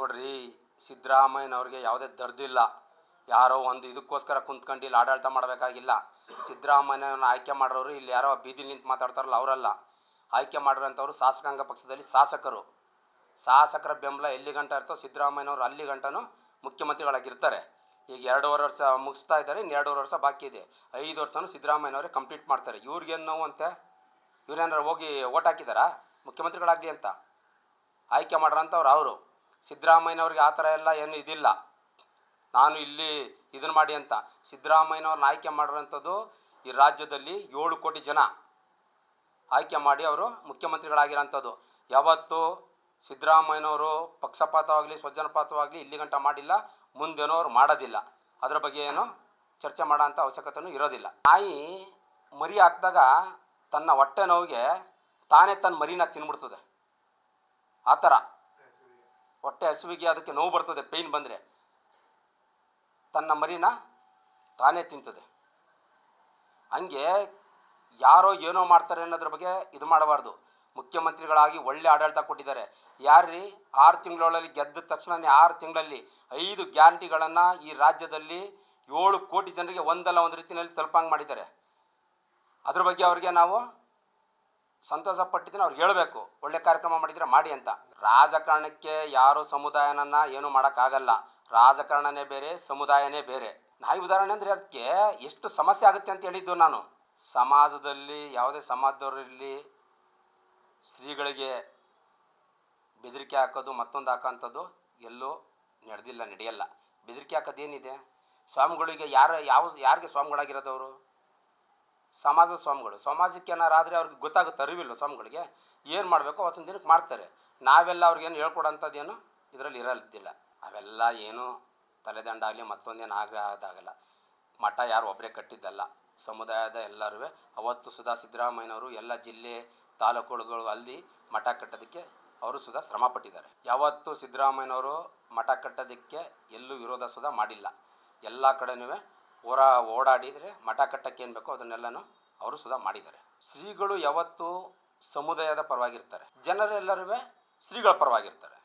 ನೋಡ್ರಿ, ಸಿದ್ದರಾಮಯ್ಯನವ್ರಿಗೆ ಯಾವುದೇ ದರ್ದಿಲ್ಲ ಯಾರೋ ಒಂದು ಇದಕ್ಕೋಸ್ಕರ ಕುಂತ್ಕೊಂಡು ಇಲ್ಲಿ ಆಡಳಿತ ಮಾಡಬೇಕಾಗಿಲ್ಲ. ಸಿದ್ದರಾಮಯ್ಯನ ಆಯ್ಕೆ ಮಾಡೋರು ಇಲ್ಲಿ ಯಾರೋ ಬೀದಿ ನಿಂತು ಮಾತಾಡ್ತಾರಲ್ಲ, ಅವರಲ್ಲ. ಆಯ್ಕೆ ಮಾಡಿರೋಂಥವ್ರು ಶಾಸಕಾಂಗ ಪಕ್ಷದಲ್ಲಿ ಶಾಸಕರು. ಶಾಸಕರ ಬೆಂಬಲ ಎಲ್ಲಿ ಗಂಟ ಇರ್ತೋ ಸಿದ್ದರಾಮಯ್ಯನವರು ಅಲ್ಲಿ ಗಂಟನೂ ಮುಖ್ಯಮಂತ್ರಿಗಳಾಗಿರ್ತಾರೆ. ಈಗ ಎರಡೂವರೆ ವರ್ಷ ಮುಗಿಸ್ತಾ ಇದ್ದಾರೆ, ಇನ್ನು ಎರಡೂವರೆ ವರ್ಷ ಬಾಕಿ ಇದೆ. ಐದು ವರ್ಷನೂ ಸಿದ್ದರಾಮಯ್ಯನವರೇ ಕಂಪ್ಲೀಟ್ ಮಾಡ್ತಾರೆ. ಇವ್ರಿಗೇನು ನೋವು ಅಂತೆ? ಇವ್ರೇನಾರು ಹೋಗಿ ಓಟ್ ಹಾಕಿದಾರಾ ಮುಖ್ಯಮಂತ್ರಿಗಳಾಗಲಿ ಅಂತ. ಆಯ್ಕೆ ಮಾಡ್ರಂಥವ್ರು ಅವರು. ಸಿದ್ದರಾಮಯ್ಯನವ್ರಿಗೆ ಆ ಥರ ಎಲ್ಲ ಏನು ಇದಿಲ್ಲ. ನಾನು ಇಲ್ಲಿ ಇದನ್ನು ಮಾಡಿ ಅಂತ. ಸಿದ್ದರಾಮಯ್ಯನವ್ರನ್ನ ಆಯ್ಕೆ ಮಾಡಿರೋಂಥದ್ದು ಈ ರಾಜ್ಯದಲ್ಲಿ ಏಳು ಕೋಟಿ ಜನ ಆಯ್ಕೆ ಮಾಡಿ ಅವರು ಮುಖ್ಯಮಂತ್ರಿಗಳಾಗಿರೋಂಥದ್ದು. ಯಾವತ್ತು ಸಿದ್ದರಾಮಯ್ಯನವರು ಪಕ್ಷಪಾತವಾಗಲಿ, ಸ್ವಜನಪಾತವಾಗಲಿ ಇಲ್ಲಿ ಗಂಟ ಮಾಡಿಲ್ಲ, ಮುಂದೇನೋ ಅವ್ರು ಮಾಡೋದಿಲ್ಲ. ಅದರ ಬಗ್ಗೆ ಏನು ಚರ್ಚೆ ಮಾಡೋಂಥ ಅವಶ್ಯಕತೆನೂ ಇರೋದಿಲ್ಲ. ನಾಯಿ ಮರಿ ಹಾಕಿದಾಗ ತನ್ನ ಹೊಟ್ಟೆ ನೋವಿಗೆ ತಾನೇ ತನ್ನ ಮರಿನ ತಿನ್ಬಿಡ್ತದೆ. ಆ ಥರ. ಹೊಟ್ಟೆ ಹಸುವಿಗೆ ಅದಕ್ಕೆ ನೋವು ಬರ್ತದೆ ಪೇಯ್ನ್ ಬಂದರೆ. ತನ್ನ ಮರಿನ ತಾನೇ ತಿಂತದೆ. ಹಂಗೆ ಯಾರೋ ಏನೋ ಮಾಡ್ತಾರೆ ಅನ್ನೋದ್ರ ಬಗ್ಗೆ ಇದು ಮಾಡಬಾರ್ದು. ಮುಖ್ಯಮಂತ್ರಿಗಳಾಗಿ ಒಳ್ಳೆ ಆಡಳಿತ ಕೊಟ್ಟಿದ್ದಾರೆ. ಯಾರ್ರೀ? ಆರು ತಿಂಗಳೊಳಗೆ ಗೆದ್ದ ತಕ್ಷಣನೇ ಆರು ತಿಂಗಳಲ್ಲಿ ಐದು ಗ್ಯಾರಂಟಿಗಳನ್ನು ಈ ರಾಜ್ಯದಲ್ಲಿ ಏಳು ಕೋಟಿ ಜನರಿಗೆ ಒಂದಲ್ಲ ಒಂದು ರೀತಿಯಲ್ಲಿ ತಲುಪಂಗೆ ಮಾಡಿದ್ದಾರೆ. ಅದ್ರ ಬಗ್ಗೆ ಅವ್ರಿಗೆ ನಾವು ಸಂತೋಷ ಪಟ್ಟಿದ್ದೀನಿ ಅವ್ರಿಗೆ ಹೇಳಬೇಕು, ಒಳ್ಳೆ ಕಾರ್ಯಕ್ರಮ ಮಾಡಿದರೆ ಮಾಡಿ ಅಂತ. ರಾಜಕಾರಣಕ್ಕೆ ಯಾರು ಸಮುದಾಯನನ್ನ ಏನು ಮಾಡೋಕ್ಕಾಗಲ್ಲ. ರಾಜಕಾರಣನೇ ಬೇರೆ, ಸಮುದಾಯನೇ ಬೇರೆ. ನಾಯಿ ಉದಾಹರಣೆ ಅಂದರೆ ಅದಕ್ಕೆ ಎಷ್ಟು ಸಮಸ್ಯೆ ಆಗುತ್ತೆ ಅಂತ ಹೇಳಿದ್ದು ನಾನು. ಸಮಾಜದಲ್ಲಿ ಯಾವುದೇ ಸಮಾಜದವರಲ್ಲಿ ಸ್ತ್ರೀಗಳಿಗೆ ಬೆದರಿಕೆ ಹಾಕೋದು, ಮತ್ತೊಂದು ಹಾಕೋಂಥದ್ದು ಎಲ್ಲೂ ನಡೆದಿಲ್ಲ, ನಡೆಯಲ್ಲ. ಬೆದರಿಕೆ ಹಾಕೋದೇನಿದೆ ಸ್ವಾಮಿಗಳಿಗೆ ಯಾರು, ಯಾವ, ಯಾರಿಗೆ ಸ್ವಾಮಿಗಳಾಗಿರೋದವರು ಸಮಾಜದ ಸ್ವಾಮಿಗಳು. ಸಮಾಜಕ್ಕೆ ಏನಾರು ಆದರೆ ಅವ್ರಿಗೆ ಗೊತ್ತಾಗುತ್ತೆ ಅರಿವಿಲ್ಲ ಸ್ವಾಮಿಗಳಿಗೆ? ಏನು ಮಾಡಬೇಕು, ಅವತ್ತಿನ ದಿನಕ್ಕೆ ಮಾಡ್ತಾರೆ. ನಾವೆಲ್ಲ ಅವ್ರಿಗೇನು ಹೇಳ್ಕೊಡೋಂಥದ್ದೇನು ಇದರಲ್ಲಿ ಇರೋದಿಲ್ಲ ಅವೆಲ್ಲ ಏನು ತಲೆದಂಡಾಗಲಿ ಮತ್ತೊಂದೇನು ಆಗ ಅದಾಗಲ್ಲ. ಮಠ ಯಾರು ಒಬ್ಬರೇ ಕಟ್ಟಿದ್ದಲ್ಲ. ಸಮುದಾಯದ ಎಲ್ಲರೂ ಅವತ್ತು ಸುಧಾ ಸಿದ್ದರಾಮಯ್ಯನವರು ಎಲ್ಲ ಜಿಲ್ಲೆ, ತಾಲೂಕುಗಳು ಅಲ್ಲಿ ಮಠ ಕಟ್ಟೋದಕ್ಕೆ ಅವರು ಸುಧಾ ಶ್ರಮ ಪಟ್ಟಿದ್ದಾರೆ. ಯಾವತ್ತು ಸಿದ್ದರಾಮಯ್ಯನವರು ಮಠ ಕಟ್ಟೋದಕ್ಕೆ ಎಲ್ಲೂ ವಿರೋಧ ಸುಧಾ ಮಾಡಿಲ್ಲ. ಎಲ್ಲ ಕಡೆನೂ ಹೋರಾ ಓಡಾಡಿದರೆ ಮಠ ಕಟ್ಟಕ್ಕೆ ಏನು ಬೇಕೋ ಅದನ್ನೆಲ್ಲನೂ ಅವರು ಸುಧಾ ಮಾಡಿದ್ದಾರೆ. ಶ್ರೀಗಳು ಯಾವತ್ತೂ ಸಮುದಾಯದ ಪರವಾಗಿರ್ತಾರೆ. ಜನರೆಲ್ಲರೂ ಶ್ರೀಗಳ ಪರವಾಗಿರ್ತಾರೆ.